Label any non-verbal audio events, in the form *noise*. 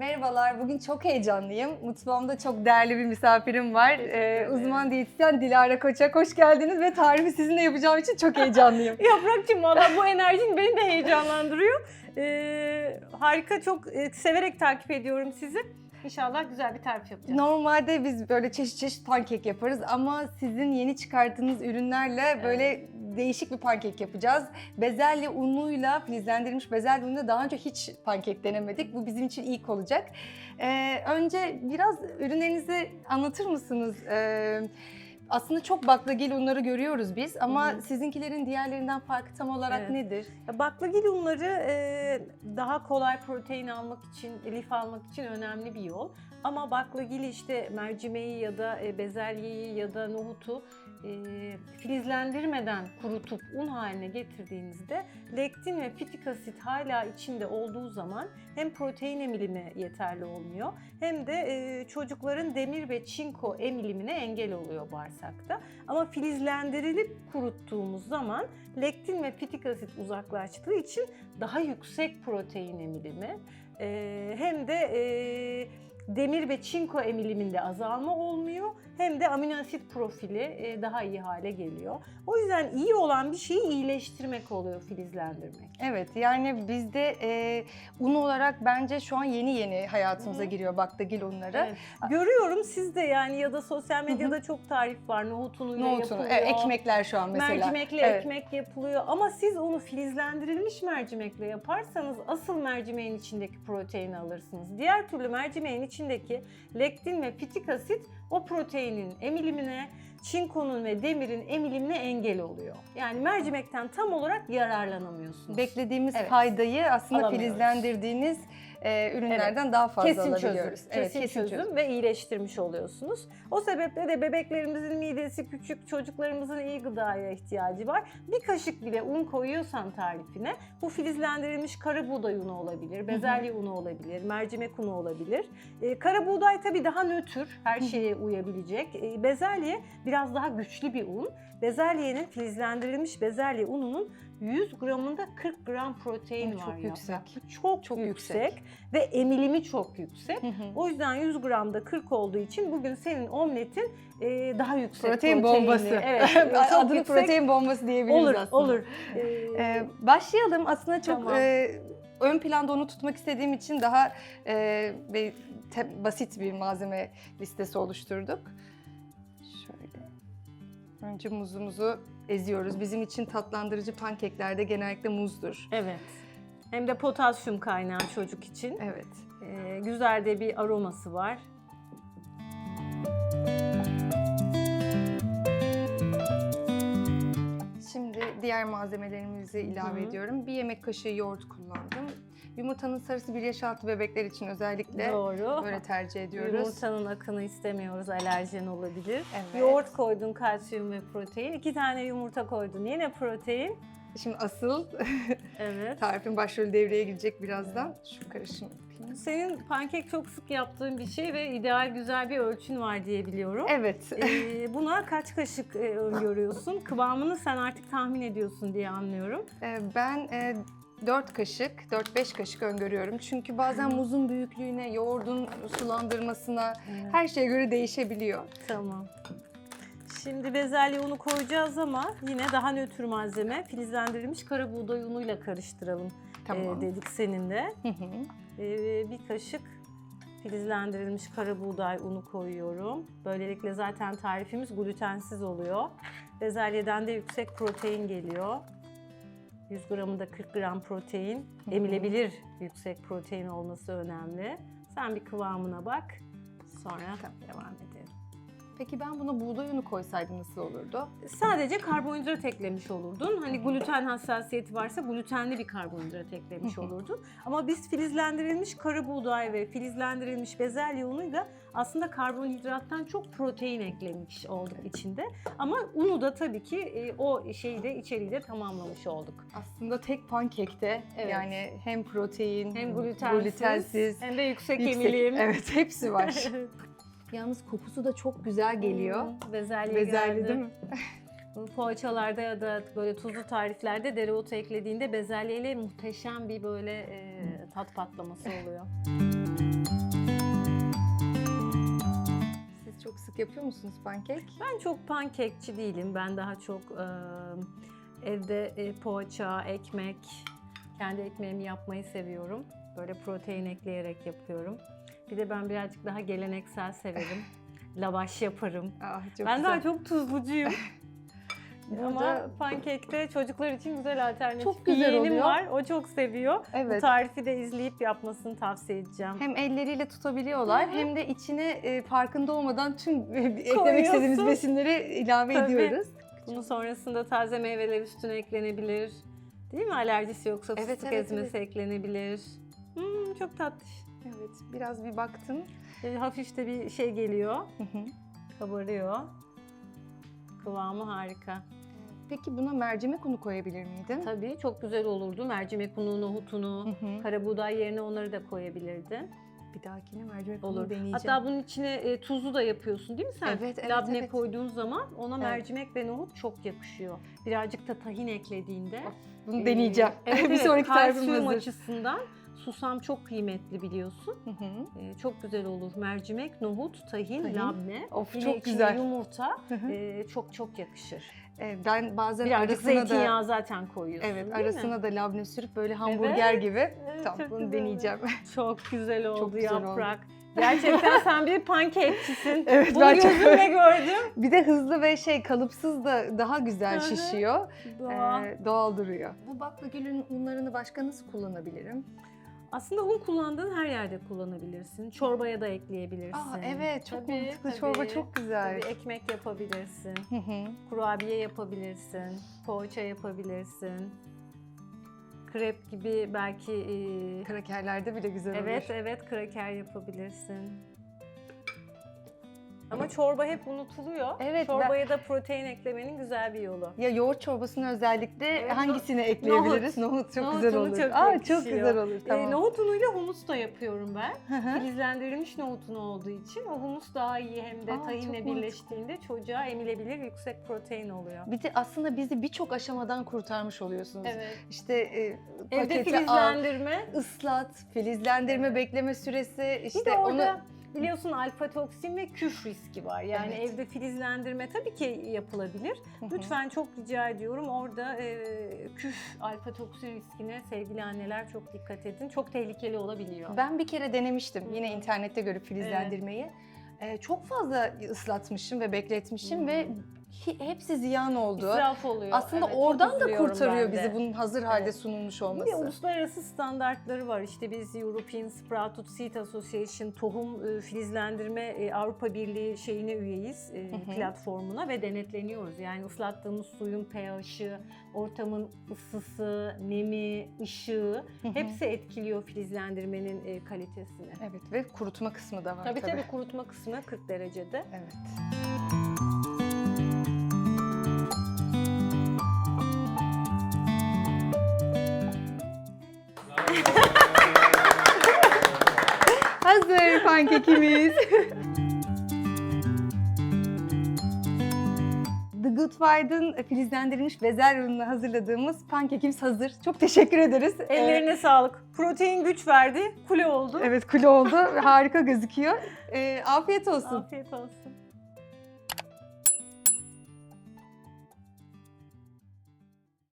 Merhabalar, bugün çok heyecanlıyım. Mutfağımda çok değerli bir misafirim var. Ee, uzman diyetisyen Dilara Koçak. Hoş geldiniz ve tarifi sizinle yapacağım için çok heyecanlıyım. *laughs* Yaprakçım valla bu enerjin beni de heyecanlandırıyor. Ee, harika çok e, severek takip ediyorum sizi. İnşallah güzel bir tarif yapacağız. Normalde biz böyle çeşit çeşit pankek yaparız ama sizin yeni çıkarttığınız ürünlerle böyle değişik bir pankek yapacağız. Bezelye unuyla, filizlendirilmiş bezelye unuyla daha önce hiç pankek denemedik. Bu bizim için ilk olacak. Ee, önce biraz ürünlerinizi anlatır mısınız? Ee, aslında çok baklagil unları görüyoruz biz ama Hı hı. sizinkilerin diğerlerinden farkı tam olarak Evet. nedir? Ya Baklagil unları e, daha kolay protein almak için, lif almak için önemli bir yol. Ama baklagili işte mercimeği ya da e, bezelyeyi ya da nohutu e, filizlendirmeden kurutup un haline getirdiğinizde lektin ve fitik asit hala içinde olduğu zaman hem protein emilimi yeterli olmuyor hem de e, çocukların demir ve çinko emilimine engel oluyor bağırsakta. Ama filizlendirilip kuruttuğumuz zaman lektin ve fitik asit uzaklaştığı için daha yüksek protein emilimi hem de demir ve çinko emiliminde azalma olmuyor hem de amino asit profili e, daha iyi hale geliyor. O yüzden iyi olan bir şeyi iyileştirmek oluyor filizlendirmek. Evet yani bizde e, un olarak bence şu an yeni yeni hayatımıza Hı hı. giriyor baklagil unları. Evet. Görüyorum sizde yani ya da sosyal medyada çok tarif var. Nohut unuyla Nohutun, yapılıyor. evet, ekmekler şu an mesela. Mercimekle Evet. ekmek yapılıyor ama siz onu filizlendirilmiş mercimekle yaparsanız asıl mercimeğin içindeki proteini alırsınız. Diğer türlü mercimeğin içindeki lektin ve fitik asit o proteinin emilimine, çinkonun ve demirin emilimine engel oluyor. Yani mercimekten tam olarak yararlanamıyorsunuz. Beklediğimiz Evet. faydayı aslında Alamıyoruz. filizlendirdiğiniz e, ürünlerden daha fazla kesin çözüm, alabiliyoruz. kesin, çözüm, ve iyileştirmiş oluyorsunuz. O sebeple de bebeklerimizin midesi küçük, çocuklarımızın iyi gıdaya ihtiyacı var. Bir kaşık bile un koyuyorsan tarifine bu filizlendirilmiş kara buğday unu olabilir, bezelye unu olabilir, mercimek unu olabilir. Ee, kara buğday tabii daha nötr, her şeye uyabilecek. Ee, bezelye biraz daha güçlü bir un. Bezelyenin filizlendirilmiş bezelye ununun 100 gramında 40 gram protein Hı, var. çok ya. yüksek. Bu Çok, Çok yüksek. yüksek. ve emilimi çok yüksek. Hı hı. O yüzden 100 gramda 40 olduğu için bugün senin omletin e, daha yüksek Protein proteinli. bombası. Evet. *laughs* çok Adını yüksek. protein bombası diyebiliriz olur, aslında. olur. Ee, Ee, başlayalım. Aslında çok Tamam. e, ön planda onu tutmak istediğim için daha e, bir te- basit bir malzeme listesi oluşturduk. Önce muzumuzu eziyoruz. Bizim için tatlandırıcı pankeklerde genellikle muzdur. evet. Hem de potasyum kaynağı çocuk için. Evet. Ee, güzel de bir aroması var. Şimdi diğer malzemelerimizi ilave Hı hı. ediyorum. Bir yemek kaşığı yoğurt kullandım. Yumurtanın sarısı bir yaş altı bebekler için özellikle Doğru. böyle tercih ediyoruz. Yumurtanın akını istemiyoruz, alerjen olabilir. Evet. Yoğurt koydun, kalsiyum ve protein. İki tane yumurta koydun, yine protein. Şimdi asıl *laughs* Evet. tarifin başrolü devreye girecek birazdan. Şu karışımı yapayım. Senin pankek çok sık yaptığın bir şey ve ideal güzel bir ölçün var diye biliyorum. Evet. Ee, buna kaç kaşık e, öngörüyorsun? Kıvamını sen artık tahmin ediyorsun diye anlıyorum. Ee, ben e, 4 kaşık, 4-5 kaşık öngörüyorum. Çünkü bazen muzun büyüklüğüne, yoğurdun sulandırmasına her şeye göre değişebiliyor. Tamam. Şimdi bezelye unu koyacağız ama yine daha nötr malzeme filizlendirilmiş kara buğday unuyla karıştıralım Tamam. e, dedik seninle. Hı hı. Ee, bir kaşık filizlendirilmiş kara buğday unu koyuyorum. Böylelikle zaten tarifimiz glutensiz oluyor. Bezelyeden de yüksek protein geliyor. 100 gramında 40 gram protein. hı. Emilebilir yüksek protein olması önemli. Sen bir kıvamına bak. Sonra devam edelim. Peki ben buna buğday unu koysaydım nasıl olurdu? Sadece karbonhidrat eklemiş olurdun. Hani gluten hassasiyeti varsa glutenli bir karbonhidrat eklemiş olurdun. Ama biz filizlendirilmiş kara buğday ve filizlendirilmiş bezelye unuyla aslında karbonhidrattan çok protein eklemiş olduk içinde. Ama unu da tabii ki e, o şeyi de içeriği de tamamlamış olduk. Aslında tek pankekte Evet. yani hem protein, Hem glutensiz, glutensiz, hem de yüksek, yüksek- emilim. Evet hepsi var. *laughs* Yalnız kokusu da çok güzel geliyor. Hmm, bezelye, bezelye geldi. değil mi? *laughs* Poğaçalarda ya da böyle tuzlu tariflerde dereotu eklediğinde bezelyeyle muhteşem bir böyle e, tat patlaması oluyor. Siz çok sık yapıyor musunuz pankek? Ben çok pankekçi değilim. Ben daha çok e, evde e, poğaça, ekmek, kendi ekmeğimi yapmayı seviyorum. Böyle protein ekleyerek yapıyorum. Bir de ben birazcık daha geleneksel severim. *laughs* Lavaş yaparım. Ah, çok ben güzel. daha çok tuzlucuyum. *laughs* Ama pankekte çocuklar için güzel alternatif. Çok Bir güzel yeğenim oluyor. var, o çok seviyor. Bu Evet. tarifi de izleyip yapmasını tavsiye edeceğim. Hem elleriyle tutabiliyorlar hem de içine e, farkında olmadan tüm eklemek Koyuyorsun. istediğimiz besinleri ilave Tabii. ediyoruz. Bunun sonrasında taze meyveler üstüne eklenebilir. Değil mi? Alerjisi yoksa Evet, fıstık evet, ezmesi eklenebilir. Hmm, çok tatlış. Evet, biraz bir baktım. Böyle hafif de bir şey geliyor. Hı hı. Kabarıyor. Kıvamı harika. Peki buna mercimek unu koyabilir miydin? Tabii çok güzel olurdu. Mercimek unu, nohutunu, Hı yerine onları da koyabilirdin. Bir dahakine mercimek Olur. unu deneyeceğim. Hatta bunun içine e, tuzlu da yapıyorsun değil mi sen? Evet, evet, Labne evet. koyduğun zaman ona Evet. mercimek ve nohut çok yakışıyor. Birazcık da tahin eklediğinde. Bunu e, deneyeceğim. Evet, *laughs* bir sonraki tarifim hazır. açısından susam çok kıymetli biliyorsun. Hı hı. E, çok güzel olur. Mercimek, nohut, tahin, Tahin. labne. Of, Yine çok güzel. yumurta Hı hı. e, çok çok yakışır. E, ben bazen Birazcık arasına da zeytinyağı zaten koyuyorsun Evet, değil mi? arasına da labne sürüp böyle hamburger gibi. Evet, Tamam, çok bunu güzel deneyeceğim. *laughs* Çok güzel oldu güzel oldu. yaprak. Gerçekten sen bir pankekçisin. *laughs* Evet, Bunu ben çok- gözümle gördüm. Bir de hızlı ve şey kalıpsız da daha güzel şişiyor. Doğa. Ee, doğal duruyor. Bu baklagülün unlarını başka nasıl kullanabilirim? Aslında un kullandığın her yerde kullanabilirsin. Çorbaya da ekleyebilirsin. Aa evet çok Tabii, mantıklı. tabii. Çorba çok güzel. Tabii ekmek yapabilirsin. Hı hı. Kurabiye yapabilirsin. Poğaça yapabilirsin. Krep gibi belki e, Krakerlerde bile güzel evet olur. evet kraker yapabilirsin. Ama çorba hep unutuluyor. Evet, Çorbaya da protein eklemenin güzel bir yolu. Ya yoğurt çorbasına özellikle Evet, hangisini ekleyebiliriz? Nohut, çok Nohut güzel olur. çok Aa çok güzel olur. Tamam. E, nohut unuyla humus da yapıyorum ben. Filizlendirilmiş nohut unu olduğu için o humus daha iyi hem de Aa, tahinle mantıklı. birleştiğinde çocuğa emilebilir yüksek protein oluyor. bir de aslında bizi birçok aşamadan kurtarmış oluyorsunuz. Evet. İşte e, Evde paketi al, filizlendirme. ıslat, filizlendirme Evet. bekleme süresi Bir işte de orada onu biliyorsun alfa toksin ve küf riski var. Yani Evet. evde filizlendirme tabii ki yapılabilir. Lütfen çok rica ediyorum orada e, küf alfa toksin riskine sevgili anneler çok dikkat edin. Çok tehlikeli olabiliyor. Ben bir kere denemiştim yine internette görüp filizlendirmeyi. Ee, çok fazla ıslatmışım ve bekletmişim Hı. ve hepsi ziyan oldu. İsraf oluyor. Aslında Evet, oradan da kurtarıyor bizi bunun hazır halde Evet. sunulmuş Bir olması. de uluslararası standartları var. İşte biz European Sprouted Seed Association tohum e, filizlendirme e, Avrupa Birliği şeyine üyeyiz, e, Hı hı. platformuna ve denetleniyoruz. Yani ıslattığımız suyun pH'i, ortamın ısısı, nemi, ışığı Hı hı. hepsi etkiliyor filizlendirmenin kalitesini. Evet ve kurutma kısmı da var Tabii tabii. tabii kurutma kısmı 40 derecede. Evet. Pankekimiz. The Good Fight'ın filizlendirilmiş bezelye ununu hazırladığımız pankekimiz hazır. Çok teşekkür ederiz. Ee, Ellerine sağlık. Protein güç verdi, kule oldu. Evet kule oldu. Harika gözüküyor. Ee, afiyet olsun. Afiyet olsun.